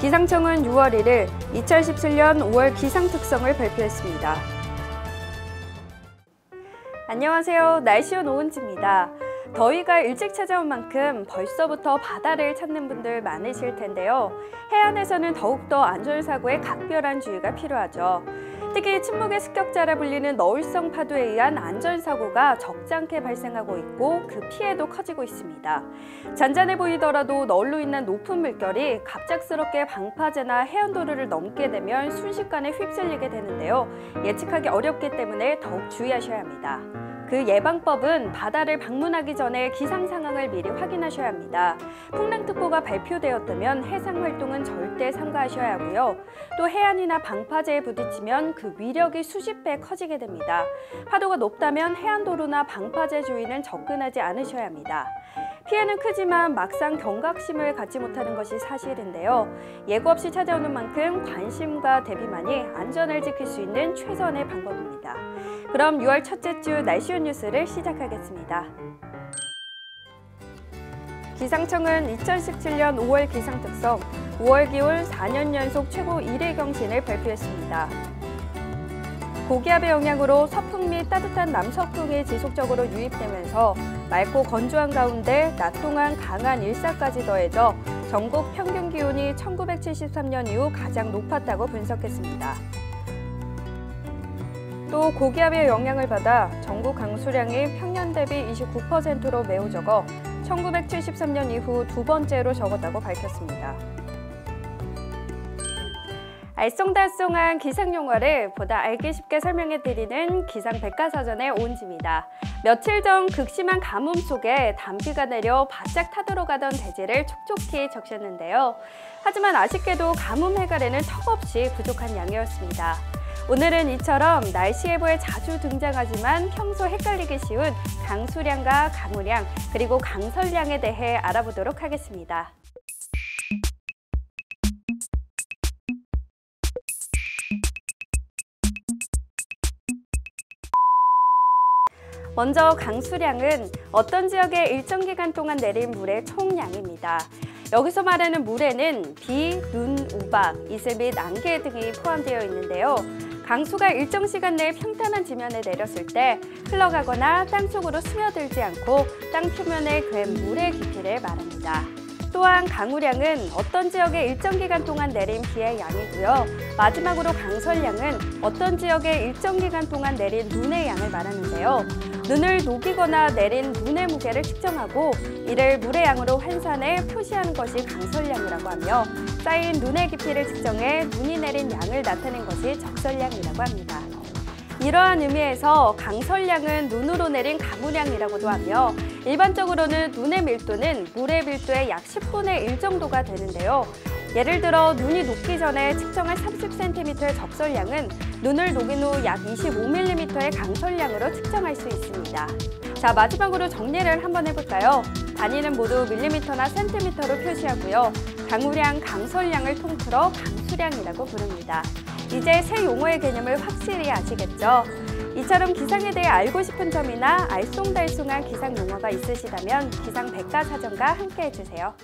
기상청은 6월 1일 2017년 5월 기상 특성을 발표했습니다. 안녕하세요. 날씨온 오은지입니다. 더위가 일찍 찾아온 만큼 벌써부터 바다를 찾는 분들 많으실 텐데요. 해안에서는 더욱더 안전사고에 각별한 주의가 필요하죠. 특히 침묵의 습격자라 불리는 너울성 파도에 의한 안전사고가 적잖게 발생하고 있고 그 피해도 커지고 있습니다. 잔잔해 보이더라도 너울로 인한 높은 물결이 갑작스럽게 방파제나 해안도로를 넘게 되면 순식간에 휩쓸리게 되는데요. 예측하기 어렵기 때문에 더욱 주의하셔야 합니다. 그 예방법은 바다를 방문하기 전에 기상 상황을 미리 확인하셔야 합니다. 풍랑특보가 발표되었다면 해상 활동은 절대 삼가하셔야 하고요. 또 해안이나 방파제에 부딪히면 그 위력이 수십 배 커지게 됩니다. 파도가 높다면 해안도로나 방파제 주위는 접근하지 않으셔야 합니다. 피해는 크지만 막상 경각심을 갖지 못하는 것이 사실인데요. 예고 없이 찾아오는 만큼 관심과 대비만이 안전을 지킬 수 있는 최선의 방법입니다. 그럼 6월 첫째 주 날씨온 뉴스를 시작하겠습니다. 기상청은 2017년 5월 기상 특성 5월 기온 4년 연속 최고 1위 경신을 발표했습니다. 고기압의 영향으로 서풍 및 따뜻한 남서풍이 지속적으로 유입되면서 맑고 건조한 가운데 낮 동안 강한 일사까지 더해져 전국 평균 기온이 1973년 이후 가장 높았다고 분석했습니다. 또 고기압의 영향을 받아 전국 강수량이 평년 대비 29%로 매우 적어 1973년 이후 두 번째로 적었다고 밝혔습니다. 알쏭달쏭한 기상 용어를 보다 알기 쉽게 설명해 드리는 기상 백과사전의 오은지입니다. 며칠 전 극심한 가뭄 속에 단비가 내려 바짝 타들어가던 대지를 촉촉히 적셨는데요. 하지만 아쉽게도 가뭄 해갈에는 턱없이 부족한 양이었습니다. 오늘은 이처럼 날씨 예보에 자주 등장하지만 평소 헷갈리기 쉬운 강수량과 강우량 그리고 강설량에 대해 알아보도록 하겠습니다. 먼저 강수량은 어떤 지역에 일정 기간 동안 내린 물의 총량입니다. 여기서 말하는 물에는 비, 눈, 우박, 이슬 및 안개 등이 포함되어 있는데요. 강수가 일정 시간 내에 평탄한 지면에 내렸을 때 흘러가거나 땅속으로 스며들지 않고 땅 표면에 그은 물의 깊이를 말합니다. 또한 강우량은 어떤 지역에 일정 기간 동안 내린 비의 양이고요. 마지막으로 강설량은 어떤 지역에 일정 기간 동안 내린 눈의 양을 말하는데요. 눈을 녹이거나 내린 눈의 무게를 측정하고 이를 물의 양으로 환산해 표시하는 것이 강설량이라고 하며 쌓인 눈의 깊이를 측정해 눈이 내린 양을 나타낸 것이 적설량이라고 합니다. 이러한 의미에서 강설량은 눈으로 내린 강우량이라고도 하며 일반적으로는 눈의 밀도는 물의 밀도의 약 10분의 1 정도가 되는데요. 예를 들어 눈이 녹기 전에 측정한 30cm의 적설량은 눈을 녹인 후 약 25mm의 강설량으로 측정할 수 있습니다. 자 마지막으로 정리를 한번 해볼까요? 단위는 모두 밀리미터나 센티미터로 표시하고요. 강우량, 강설량을 통틀어 강수량이라고 부릅니다. 이제 새 용어의 개념을 확실히 아시겠죠? 이처럼 기상에 대해 알고 싶은 점이나 알쏭달쏭한 기상 용어가 있으시다면 기상 백과사전과 함께 해주세요.